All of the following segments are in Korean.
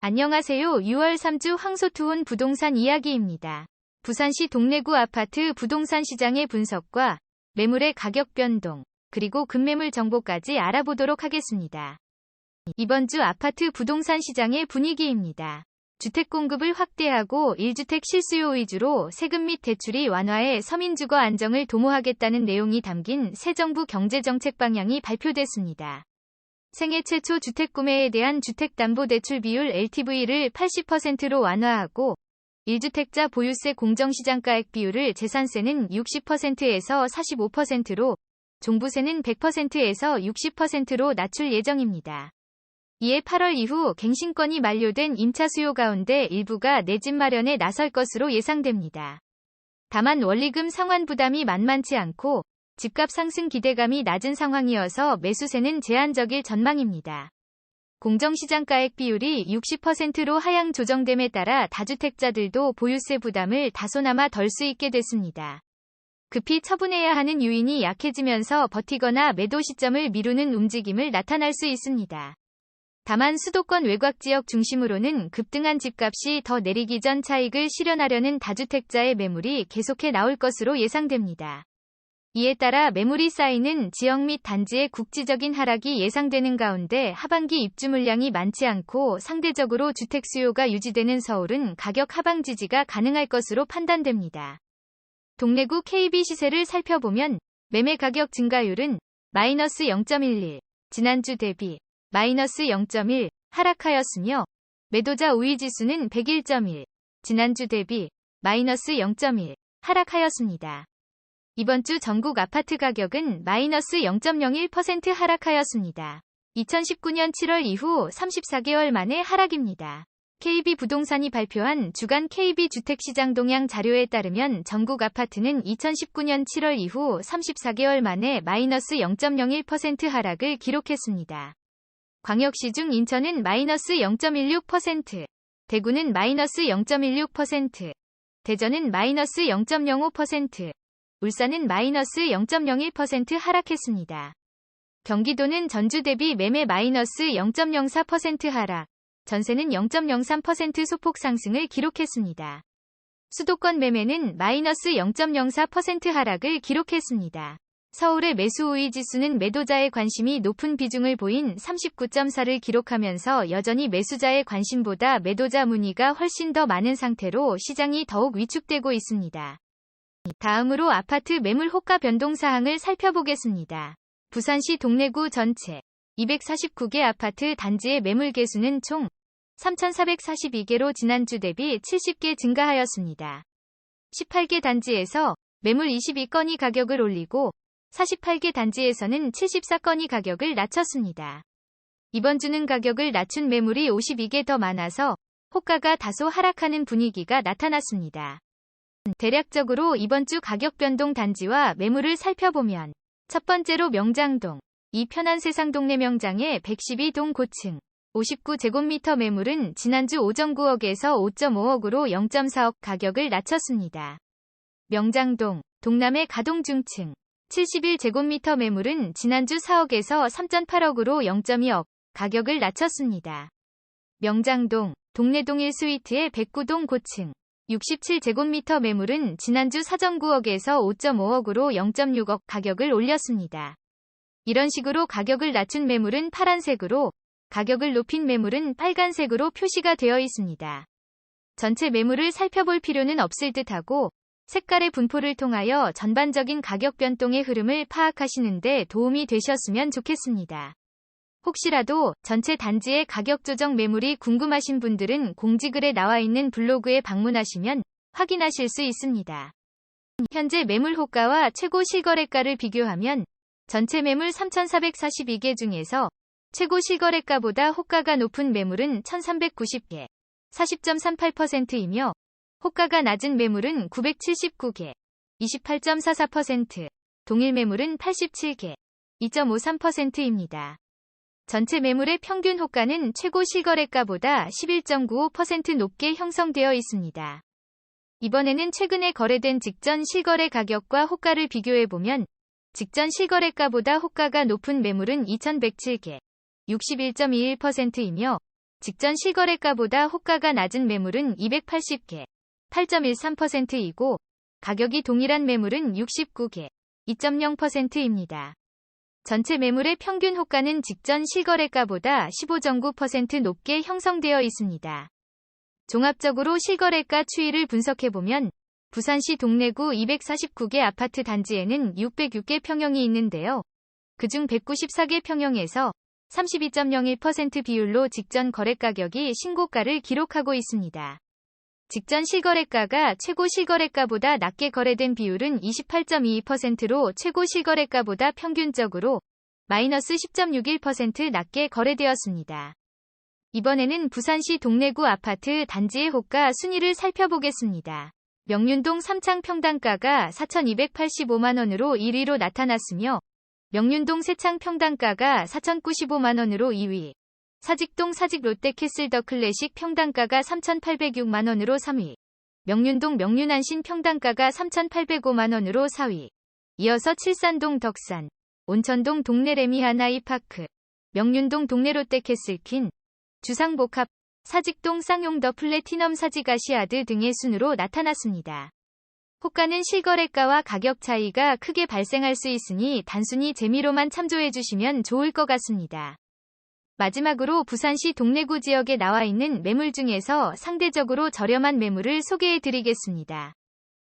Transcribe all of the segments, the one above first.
안녕하세요. 6월 3주 황소투혼 부동산 이야기입니다. 부산시 동래구 아파트 부동산 시장의 분석과 매물의 가격 변동, 그리고 급매물 정보까지 알아보도록 하겠습니다. 이번 주 아파트 부동산 시장의 분위기입니다. 주택 공급을 확대하고 1주택 실수요 위주로 세금 및 대출이 완화해 서민 주거 안정을 도모하겠다는 내용이 담긴 새 정부 경제정책 방향이 발표됐습니다. 생애 최초 주택 구매에 대한 주택담보대출 비율 LTV를 80%로 완화하고 1주택자 보유세 공정시장가액 비율을 재산세는 60%에서 45%로 종부세는 100%에서 60%로 낮출 예정입니다. 이에 8월 이후 갱신권이 만료된 임차 수요 가운데 일부가 내 집 마련에 나설 것으로 예상됩니다. 다만 원리금 상환 부담이 만만치 않고 집값 상승 기대감이 낮은 상황이어서 매수세는 제한적일 전망입니다. 공정시장 가액 비율이 60%로 하향 조정됨에 따라 다주택자들도 보유세 부담을 다소나마 덜 수 있게 됐습니다. 급히 처분해야 하는 유인이 약해지면서 버티거나 매도 시점을 미루는 움직임을 나타날 수 있습니다. 다만 수도권 외곽 지역 중심으로는 급등한 집값이 더 내리기 전 차익을 실현하려는 다주택자의 매물이 계속해 나올 것으로 예상됩니다. 이에 따라 매물이 쌓이는 지역 및 단지의 국지적인 하락이 예상되는 가운데 하반기 입주 물량이 많지 않고 상대적으로 주택 수요가 유지되는 서울은 가격 하방 지지가 가능할 것으로 판단됩니다. 동래구 KB 시세를 살펴보면 매매 가격 증가율은 마이너스 0.11, 지난주 대비 마이너스 0.1 하락하였으며 매도자 우위 지수는 101.1, 지난주 대비 마이너스 0.1 하락하였습니다. 이번 주 전국 아파트 가격은 마이너스 0.01% 하락하였습니다. 2019년 7월 이후 34개월 만의 하락입니다. KB 부동산이 발표한 주간 KB 주택시장 동향 자료에 따르면 전국 아파트는 2019년 7월 이후 34개월 만에 마이너스 0.01% 하락을 기록했습니다. 광역시 중 인천은 마이너스 0.16%, 대구는 마이너스 0.16%, 대전은 마이너스 0.05%, 울산은 마이너스 0.01% 하락했습니다. 경기도는 전주 대비 매매 마이너스 0.04% 하락, 전세는 0.03% 소폭 상승을 기록했습니다. 수도권 매매는 마이너스 0.04% 하락을 기록했습니다. 서울의 매수 우위 지수는 매도자의 관심이 높은 비중을 보인 39.4를 기록하면서 여전히 매수자의 관심보다 매도자 문의가 훨씬 더 많은 상태로 시장이 더욱 위축되고 있습니다. 다음으로 아파트 매물 호가 변동 사항을 살펴보겠습니다. 부산시 동래구 전체 249개 아파트 단지의 매물 개수는 총 3,442개로 지난주 대비 70개 증가하였습니다. 18개 단지에서 매물 22건이 가격을 올리고 48개 단지에서는 74건이 가격을 낮췄습니다. 이번 주는 가격을 낮춘 매물이 52개 더 많아서 호가가 다소 하락하는 분위기가 나타났습니다. 대략적으로 이번 주 가격 변동 단지와 매물을 살펴보면 첫 번째로 명장동, 이 편한 세상 동네 명장의 112동 고층 59제곱미터 매물은 지난주 5.9억에서 5.5억으로 0.4억 가격을 낮췄습니다. 명장동, 동남의 가동 중층 71제곱미터 매물은 지난주 4억에서 3.8억으로 0.2억 가격을 낮췄습니다. 명장동, 동래동 1스위트의 109동 고층 67제곱미터 매물은 지난주 4.9억에서 5.5억으로 0.6억 가격을 올렸습니다. 이런 식으로 가격을 낮춘 매물은 파란색으로, 가격을 높인 매물은 빨간색으로 표시가 되어 있습니다. 전체 매물을 살펴볼 필요는 없을 듯하고, 색깔의 분포를 통하여 전반적인 가격 변동의 흐름을 파악하시는데 도움이 되셨으면 좋겠습니다. 혹시라도 전체 단지의 가격 조정 매물이 궁금하신 분들은 공지글에 나와 있는 블로그에 방문하시면 확인하실 수 있습니다. 현재 매물 호가와 최고 실거래가를 비교하면 전체 매물 3,442개 중에서 최고 실거래가보다 호가가 높은 매물은 1,390개, 40.38%이며 호가가 낮은 매물은 979개, 28.44%, 동일 매물은 87개, 2.53%입니다. 전체 매물의 평균 호가는 최고 실거래가보다 11.95% 높게 형성되어 있습니다. 이번에는 최근에 거래된 직전 실거래 가격과 호가를 비교해보면 직전 실거래가보다 호가가 높은 매물은 2107개, 61.21%이며 직전 실거래가보다 호가가 낮은 매물은 280개, 8.13%이고 가격이 동일한 매물은 69개, 2.0%입니다. 전체 매물의 평균 호가는 직전 실거래가보다 15.9% 높게 형성되어 있습니다. 종합적으로 실거래가 추이를 분석해보면 부산시 동래구 249개 아파트 단지에는 606개 평형이 있는데요. 그중 194개 평형에서 32.01% 비율로 직전 거래 가격이 신고가를 기록하고 있습니다. 직전 실거래가가 최고 실거래가보다 낮게 거래된 비율은 28.22%로 최고 실거래가보다 평균적으로 마이너스 10.61% 낮게 거래되었습니다. 이번에는 부산시 동래구 아파트 단지의 호가 순위를 살펴보겠습니다. 명륜동 3창 평당가가 4,285만원으로 1위로 나타났으며 명륜동 세창 평당가가 4,095만원으로 2위, 사직동 사직 롯데캐슬 더 클래식 평당가가 3,806만원으로 3위, 명륜동 명륜안신 평당가가 3,805만원으로 4위, 이어서 칠산동 덕산, 온천동 동네 레미하나이파크, 명륜동 동네 롯데캐슬킨, 주상복합, 사직동 쌍용 더 플래티넘 사직 아시아드 등의 순으로 나타났습니다. 호가는 실거래가와 가격 차이가 크게 발생할 수 있으니 단순히 재미로만 참조해 주시면 좋을 것 같습니다. 마지막으로 부산시 동래구 지역에 나와 있는 매물 중에서 상대적으로 저렴한 매물을 소개해 드리겠습니다.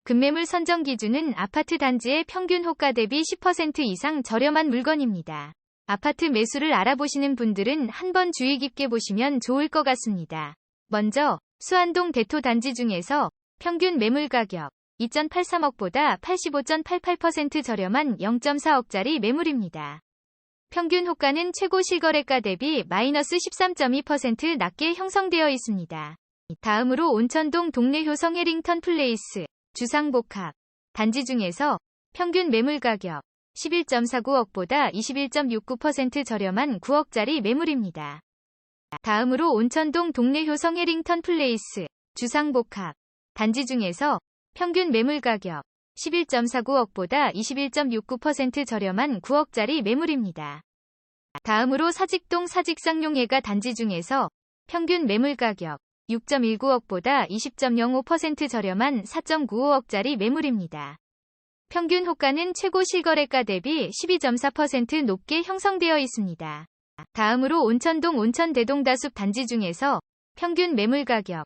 급매물 선정 기준은 아파트 단지의 평균 호가 대비 10% 이상 저렴한 물건입니다. 아파트 매수를 알아보시는 분들은 한번 주의 깊게 보시면 좋을 것 같습니다. 먼저 수안동 대토 단지 중에서 평균 매물 가격 2.83억보다 85.88% 저렴한 0.4억짜리 매물입니다. 평균 호가는 최고 실거래가 대비 마이너스 13.2% 낮게 형성되어 있습니다. 다음으로 온천동 동래 효성 해링턴 플레이스, 주상복합, 단지 중에서 평균 매물 가격 11.49억보다 21.69% 저렴한 9억짜리 매물입니다. 다음으로 온천동 동래 효성 해링턴 플레이스, 주상복합, 단지 중에서 평균 매물 가격 11.49억보다 21.69% 저렴한 9억짜리 매물입니다. 다음으로 사직동 사직상용예가 단지 중에서 평균 매물 가격 6.19억보다 20.05% 저렴한 4.95억짜리 매물입니다. 평균 호가는 최고 실거래가 대비 12.4% 높게 형성되어 있습니다. 다음으로 온천동 온천대동 다숲 단지 중에서 평균 매물 가격